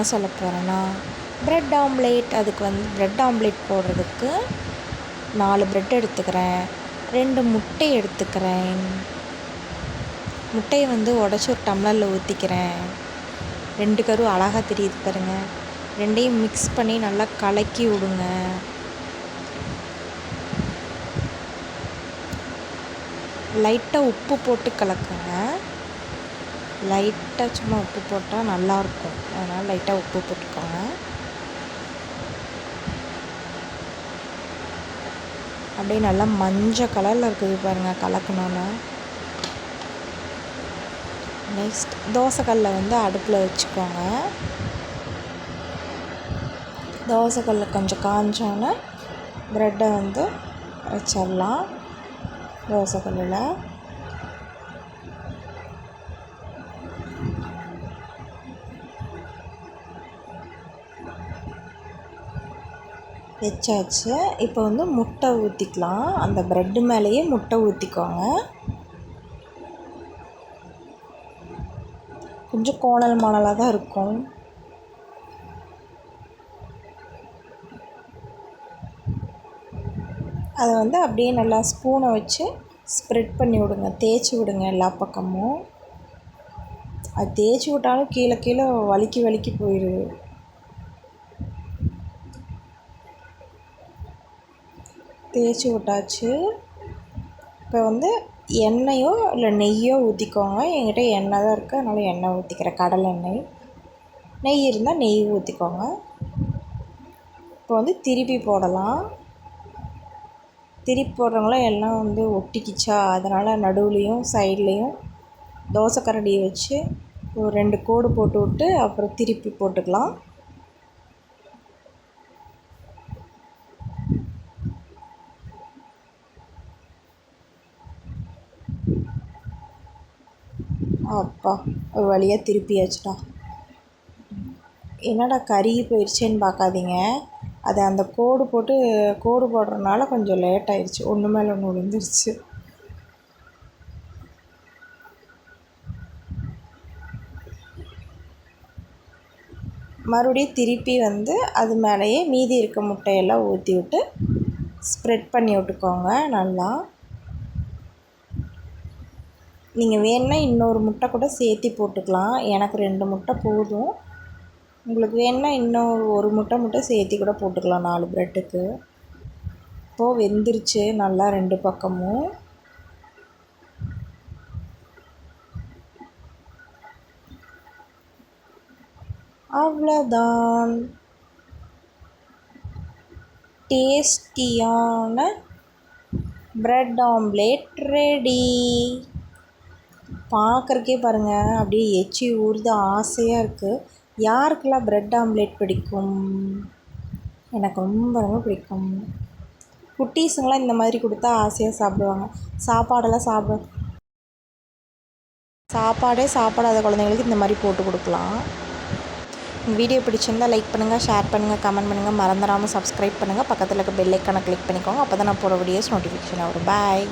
என்ன சொல்ல போகிறேண்ணா bread omelette அதுக்கு வந்து ப்ரெட் ஆம்லேட் போடுறதுக்கு நாலு ப்ரெட் எடுத்துக்கிறேன் ரெண்டு முட்டை எடுத்துக்கிறேன். முட்டையை வந்து உடச்சி ஒரு டம்ளரில் ஊற்றிக்கிறேன் ரெண்டு கரு அழகாக தெரியுது பாருங்கள் ரெண்டையும் மிக்ஸ் பண்ணி நல்லா கலக்கி விடுங்க. லைட்டாக உப்பு போட்டு கலக்குங்க. லைட்டாக சும்மா உப்பு போட்டால் நல்லாயிருக்கும் அதனால் லைட்டாக உப்பு போட்டுக்கோங்க. அப்படியே நல்லா மஞ்சள் கலரில் இருக்குது பாருங்கள் கலக்கணுன்னு நெக்ஸ்ட் தோசைக்கல்லை வந்து அடுப்பில் வச்சுக்கோங்க. தோசைக்கல்ல கொஞ்சம் காஞ்சோன்னே ப்ரெட்டை வந்து வச்சிடலாம் தோசைக்கல்லில். வச்சாச்சு. இப்போ வந்து முட்டை ஊற்றிக்கலாம் அந்த ப்ரெட்டு மேலேயே முட்டை ஊற்றிக்கோங்க கொஞ்சம் கோணல் மாணலாக தான் இருக்கும். அதை வந்து அப்படியே நல்லா ஸ்பூனை வச்சு ஸ்ப்ரெட் பண்ணி விடுங்க. தேய்ச்சி விடுங்க எல்லா பக்கமும். அது தேய்ச்சி விட்டாலும் கீழே கீழே வலிக்கி வலிக்கி போயிடுது தேய்ச்சி விட்டாச்சு. இப்போ வந்து எண்ணெயோ இல்லை நெய்யோ ஊற்றிக்கோங்க என்கிட்ட எண்ணெய் தான் இருக்குது அதனால் எண்ணெய் ஊற்றிக்கிறேன் கடலை எண்ணெய். நெய் இருந்தால் நெய் ஊற்றிக்கோங்க இப்போ வந்து திருப்பி போடலாம். திருப்பி போடுறவங்களாம் எல்லாம் வந்து ஒட்டிக்கிச்சா? அதனால் நடுவுலேயும் சைட்லேயும் தோசை கரண்டியை வச்சு ஒரு ரெண்டு கோடு போட்டு விட்டு அப்புறம் திருப்பி போட்டுக்கலாம். அப்பா ஒரு வழியாக திருப்பியாச்சுடா என்னடா கருகி போயிடுச்சேன்னு பார்க்காதீங்க. அது அந்த கோடு போட்டு கோடு போடுறதுனால கொஞ்சம் லேட் ஆயிடுச்சு ஒன்று மேலே ஒன்று விழுந்துருச்சு. மறுபடியும் திருப்பி வந்து அது மேலேயே மீதி இருக்க முட்டையெல்லாம் ஊற்றி விட்டு ஸ்ப்ரெட் பண்ணி விட்டுக்கோங்க நல்லா. நீங்கள் வேணுன்னா இன்னொரு முட்டை கூட சேர்த்தி போட்டுக்கலாம். எனக்கு ரெண்டு முட்டை போதும். உங்களுக்கு வேணுன்னா இன்னும் ஒரு முட்டை மட்டும் சேர்த்தி கூட போட்டுக்கலாம் நாலு ப்ரெட்டுக்கு. இப்போது வெந்துருச்சு. நல்லா ரெண்டு பக்கமும். அவ்வளோதான் டேஸ்டியான ப்ரெட் ஆம்லேட் ரெடி. பார்க்குறக்கே பாருங்கள் அப்படியே எச்சி ஊறுது ஆசையாக இருக்குது யாருக்கெல்லாம் ப்ரெட் ஆம்லேட் பிடிக்கும்? எனக்கு ரொம்ப ரொம்ப பிடிக்கும். குட்டீஸுங்களாம் இந்த மாதிரி கொடுத்தா ஆசையாக சாப்பிடுவாங்க. சாப்பாடெல்லாம் சாப்பிட சாப்பாடே சாப்பிடாத குழந்தைங்களுக்கு இந்த மாதிரி போட்டு கொடுக்கலாம். வீடியோ பிடிச்சிருந்தால் லைக் பண்ணுங்கள் ஷேர் பண்ணுங்கள் கமெண்ட் பண்ணுங்கள் மறந்துடாமல் சப்ஸ்கிரைப் பண்ணுங்கள் பக்கத்தில் இருக்க பெல் ஐக்கானை கிளிக் பண்ணிக்கோங்க. அப்போ தான் நான் போகிற வீடியோஸ் நோட்டிஃபிகேஷன் வரும். பாய்